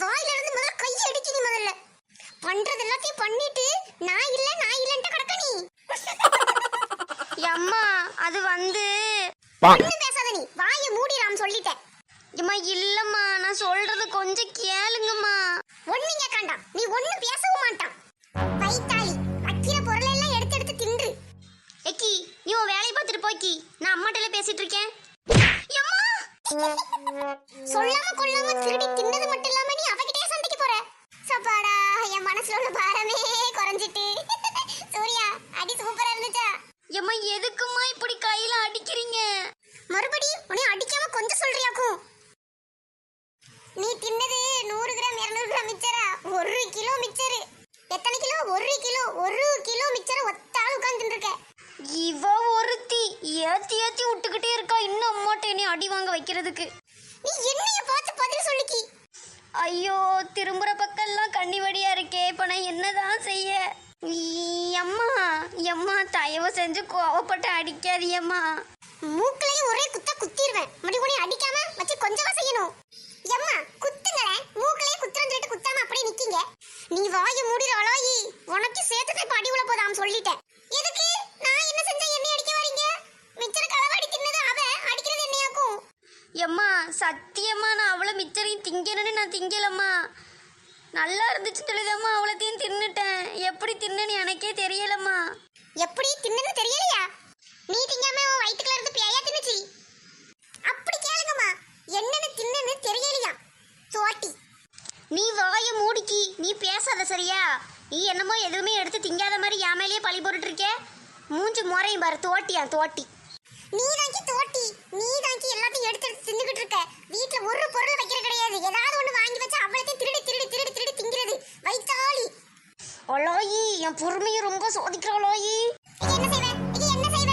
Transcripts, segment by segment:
வாயில இருந்து முதல்ல கை அடிச்சு நீ முதல்ல. பண்றது எல்லாத்தையும் பண்ணிட்டு நான் இல்ல நான் இல்லன்ட்டு கிடக்க நீ. அம்மா அது வந்து ஒன்னும் பேசாத நீ. வாயை மூடிடாம சொல்லிட்டேன். அம்மா இல்லம்மா நான் சொல்றது கொஞ்சம் கேளுங்கம்மா. ஒண்ணு கேட்காண்டா நீ ஒண்ணு பேசவும் மாட்டான். வைத்தாளி வைக்கிற பொருளெல்லாம் எடுத்து எடுத்து தின்று. எக்கி நீ உன் வேலையை பார்த்துட்டு போய்க்கி நான் அம்மாட்டில பேசிட்டு இருக்கேன். சொல்லாம கொள்ளாம திருடி தின்னது மட்டும் இல்லாம நீ அவகிட்டே சண்டைக்கு போற. சப்பாடா என் மனசுல உள்ள பாரமே குறைஞ்சிட்டு. சூர்யா அடி சூப்பரா இருந்துச்சா? எம்மா எதுக்கும்மா இப்படி கையில அடிக்கிறீங்க? மறுபடியும் உன்னை அடிக்காம கொஞ்சம் சொல்றியாக்கும். நீ தின்னது நூறு கிராம் இருநூறு கிராம் மிச்சரா? ஒரு கிலோ மிச்சரு. எத்தனை கிலோ? ஒரு கிலோ. ஒரு கிலோ மிச்சர ஒத்த ஆள் உட்கார்ந்து இருக்க. இவ ஒருத்தி ஏத்தி ஏத்தி விட்டுக்கிட்டே இருக்கா இன்னும் என்னை அடி வாங்க வைக்கிறதுக்கு. நீ என்னைய பார்த்து பதில் சொல்லிக்கி? ஐயோ திரும்புற பக்கம்லாம் கண்ணி வடியா இருக்கே இப்ப நான் என்னதான் செய்ய? அம்மா எம்மா தயவு செஞ்சு கோவப்பட்டு அடிக்காதியம்மா மூக்குலயும் ஒரே குத்த குத்திடுவேன் முடி உன்னை அடிக்காம வச்சு கொஞ்சமா செய்யணும் எம்மா குத்துங்களேன் மூக்குலயே குத்துறன்னு சொல்லிட்டு குத்தாம அப்படியே நிக்கீங்க நீ வாயை மூடிற அழாயி உனக்கு சேர்த்து இப்ப அடி உள்ள போதாம் சொல்லிட்டேன் எதுக்கு நான் என்ன செஞ்சேன் என்னை அடிக்க வரீங்க மிச்சர களவாடி தின்னது அவ அடிக்கிறது என்னையாக்கும் எம்மா சத்தியம்மா நான் அவ்வளோ மிச்சரையும் திங்கணும்னு நான் திங்கலம்மா. நல்லா இருந்துச்சு தெளிதம்மா அவ்வளோத்தையும் தின்னுட்டேன். எப்படி தின்னுன்னு எனக்கே தெரியலம்மா. எப்படி தின்னது தெரியலையா? நீ திங்காம உன் வயித்துக்குள்ள இருந்து பேயா தின்னுச்சு? அப்படி கேளுங்கம்மா என்னன்னு தின்னன்னு தெரியலையா? சோட்டி. நீ வாய மூடிக்கி நீ பேசாத சரியா? நீ என்னமோ எதுவுமே எடுத்து திங்காத மாதிரி என் மேலேயே பழி போட்டுட்டு இருக்கே மூஞ்சி முறையும் பாரு தோட்டியா தோட்டி. நீ தாங்கி தோட்டி. நீ தாங்கி எல்லாத்தையும் எடுத்து எடுத்து தின்னுகிட்டு இருக்க வீட்ல ஒரு பொருள் வைக்கிற கிடையாது ஏதாவது ஒண்ணு வாங்கி வச்சு அவ்வளத்தையும் திருடி திருடி திருடி திருடி திங்கிறது வைத்தாளி ஒலோயி என் பொறுமையும் ரொம்ப சோதிக்கிறாளோயி என்ன செய்வ? இது என்ன செய்வ?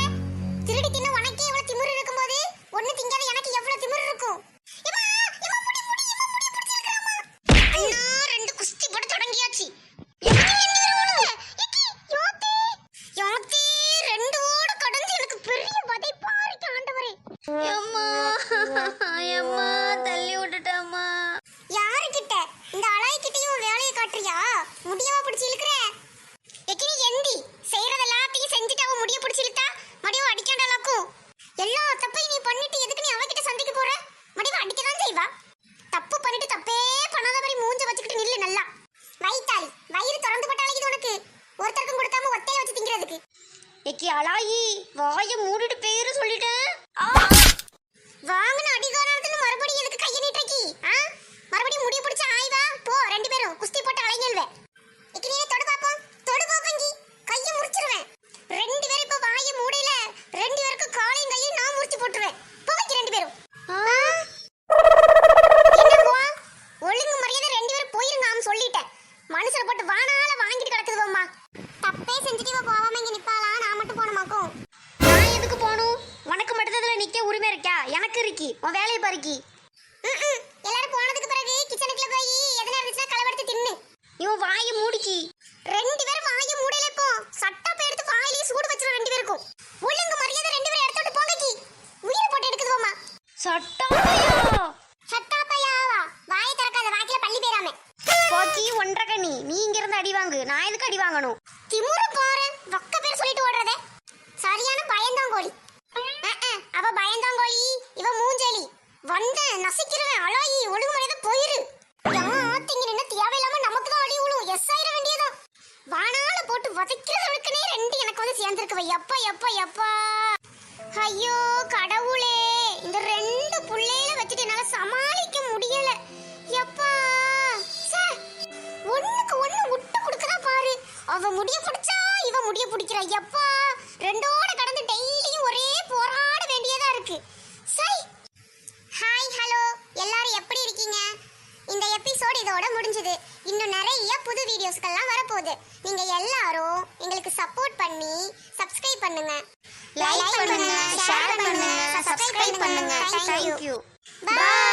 திருடி தின்னு உனக்கே இவ்வளவு திமிரு இருக்கும்போது ஒண்ணு திங்காத எனக்கு எவ்வளவு திமிரு இருக்கும்? ரெண்டு குஸ்தி போட தொடங்கியாச்சு. ரெண்டு ஓட கடந்து எனக்கு பெரிய வதைப்பா இருக்கு ஆண்டவரே. எம்மா எம்மா தள்ளி விட்டுட்டாம்மா யாருக்கிட்ட இந்த அலாய்கிட்டயும் வேலையை காட்டுறியா முடியவா பிடிச்சி இழுக்கிற எக்கினி எந்தி செய்யறது எல்லாத்தையும் செஞ்சுட்டு அவ முடிய பிடிச்சி இழுத்தா மடியவ அடிக்காண்டாலாக்கும் எல்லா தப்பையும் நீ பண்ணிட்டு எதுக்கு நீ அவகிட்ட சண்டைக்கு போற மடிவ அடிக்க தான் செய்வா தப்பு பண்ணிட்டு தப்பே பண்ணாத மாதிரி மூஞ்ச வச்சுக்கிட்டு நில்லு நல்லா வயித்தாளி வயிறு திறந்து பட்டாலே இது உனக்கு ஒருத்தருக்கும் கொடுக்காம ஒத்தையில வச்சு திங்கிறதுக்கு எக்கி அலாயி வாயை மூடிட்டு பேரு சொல்லிட்டேன் இருக்கி உன் வேலையை பாருக்கி. எல்லாரும் போனதுக்கு பிறகு கிச்சனுக்குள்ள போய் எதனா இருந்துச்சுன்னா களவெடுத்து தின்னு. இவன் வாயை மூடிக்கி. ரெண்டு பேரும் வாயை மூடல இப்போ. சட்டப்ப எடுத்து வாயிலே சூடு வச்சிரும் ரெண்டு பேருக்கும். ஒழுங்கு மரியாதை ரெண்டு பேரும் எடுத்து விட்டு போங்கக்கி. உயிரை போட்டு எடுக்குதுவோமா சட்டாமையா சட்டாப்பையாவா வாயை திறக்காத. வாக்கில பள்ளி பேராம. போக்கி ஒன்றரை கண்ணி. நீ இங்க இருந்து அடி வாங்கு. நான் எதுக்கு அடி வாங்கணும்? திமுற பாரு வக்க பேர் சொல்லிட்டு ஓடுறதே. சரியான அஹ், அவ பயந்தாங்கோழி இவ மூஞ்சேலி. வந்த நசிக்கிறவன் அழாயி ஒழுங்குமுறையத போயிரு. யாத்திங்க நின்ன தேவையில்லாம நமக்கு தான் அடி உழும் எஸ் ஆயிட வேண்டியதா வானால போட்டு வதைக்கிறவனுக்குனே ரெண்டு எனக்கு வந்து சேர்ந்துருக்குவ. எப்பா எப்பா எப்பா. ஐயோ கடவுளே. இந்த ரெண்டு புள்ளையில வச்சுட்டு என்னால சமாளிக்க முடியல. எப்பா. சார் ஒண்ணுக்கு ஒண்ணு விட்டு கொடுக்கதான் பாரு. அவ முடிய பிடிச்சா இவ முடிய பிடிக்கிறா. எப்பா. ரெண்டோட கடந்து டெய்லியும் ஒரே போராட வேண்டியதா இருக்கு சை ஹாய் ஹலோ எல்லாரும் எப்படி இருக்கீங்க இந்த எபிசோட் இதோட முடிஞ்சது. இன்னும் நிறைய புது வீடியோஸ்கெல்லாம் வரப்போகுது. நீங்க எல்லாரும் எங்களுக்கு சப்போர்ட் பண்ணி சப்ஸ்கிரைப் பண்ணுங்க. லைக் பண்ணுங்க ஷேர் பண்ணுங்க சப்ஸ்கிரைப் பண்ணுங்க. you. Thank you Bye.